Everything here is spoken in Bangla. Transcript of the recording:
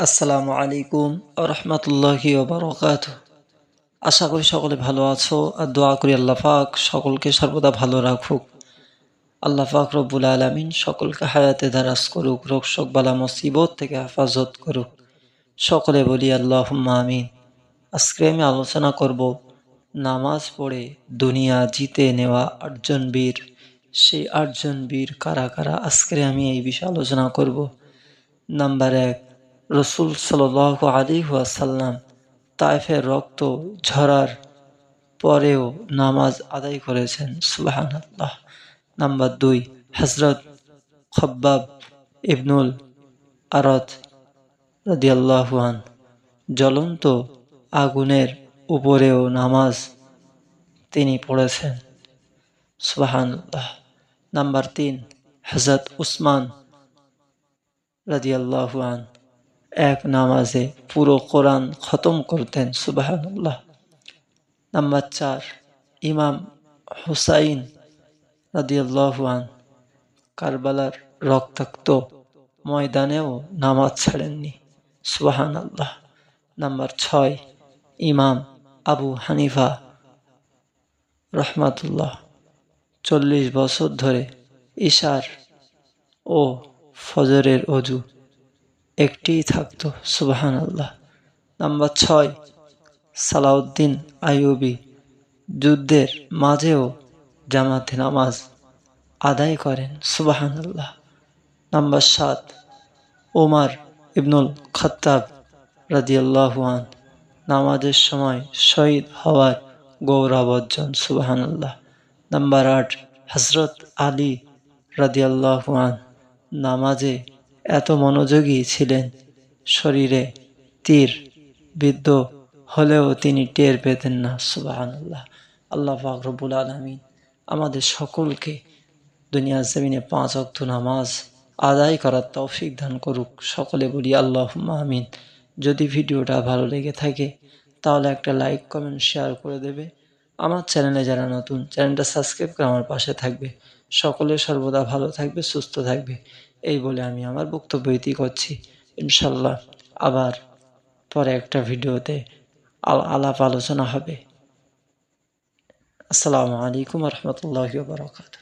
আসসালামু আলাইকুম রহমতুল্লাহি ওবরকাত আশা করি সকলে ভালো আছো আর দোয়া করি আল্লাহ পাক সকলকে সর্বদা ভালো রাখুক। আল্লাহ পাক রব্বুল আলমিন সকলকে হায়াতে দারাজ করুক, রোগ শোক, বালা মুসিবত থেকে হেফাজত করুক। সকলে বলি আল্লাহ আমিন। আজকে আমি আলোচনা করব, নামাজ পড়ে দুনিয়া জিতে নেওয়া আটজন বীর। সেই আটজন বীর কারা কারা? আজকে আমি এই বিষয়ে আলোচনা করব। নাম্বার এক রসুল সাল আলী ওয়াসাল্লাম তাইফের রক্ত ঝরার পরেও নামাজ আদায় করেছেন সুবাহান আল্লাহ নাম্বার দুই হজরত খব্বাব ইবনুল আরত রদিয়াল্লাহান জ্বলন্ত আগুনের উপরেও নামাজ তিনি পড়েছেন সুবাহান আল্লাহ নাম্বার তিন হজরত উসমান রাদিয়াল্লাহুয়ান এক নামাজে পুরো কোরআন খতম করতেন সুবাহান্লাহ নাম্বার চার, ইমাম হুসাইন রাদিয়াল্লাহুয়ান কারবালার রক্তাক্ত ময়দানেও নামাজ ছাড়েননি সুবাহান আল্লাহ নাম্বার ছয়, ইমাম আবু হানিফা রহমাতুল্লাহ, চল্লিশ বছর ধরে ইশার ও ফজরের অজু একটিই থাকত সুবাহান আল্লাহ নাম্বার ছয়, সালাউদ্দিন আইয়ুবি। যুদ্ধের মাঝেও জামাতে নামাজ আদায় করেন সুবাহান আল্লাহ নাম্বার সাত, ওমার ইবনুল খত্তাব রাজিয়াল্লাহুয়ান নামাজের সময় শহীদ হওয়ার গৌরব অর্জন সুবাহান আল্লাহ নাম্বার আট হজরত আলী রাদিয়াল্লাহুয়ান নামাজে এত মনোযোগী ছিলেন। শরীরে তীর বিদ্ধ হলেও তিনি টের পেতেন না সুবাহান আল্লাহ আল্লাহ ফাকরবুল আলমিন আমাদের সকলকে দুনিয়ার জমিনে পাঁচ অক্ত নামাজ আদায় করার তৌফিক দান করুক। সকলে বলি আল্লাহ আমিন। যদি ভিডিওটা ভালো লেগে থাকে, তাহলে একটা লাইক, কমেন্ট, শেয়ার করে দেবে। আমার চ্যানেলে যারা নতুন, চ্যানেলটা সাবস্ক্রাইব করে আমার পাশে থাকবে। সকলে সর্বদা ভালো থাকবে, সুস্থ থাকবে। এই বলে আমি আমার বক্তব্য ইতি করছি। ইনশাল্লাহ আবার পরে একটা ভিডিওতে আলাপ আলোচনা হবে। আসসালামু আলাইকুম রহমতুল্লাহ বারকাত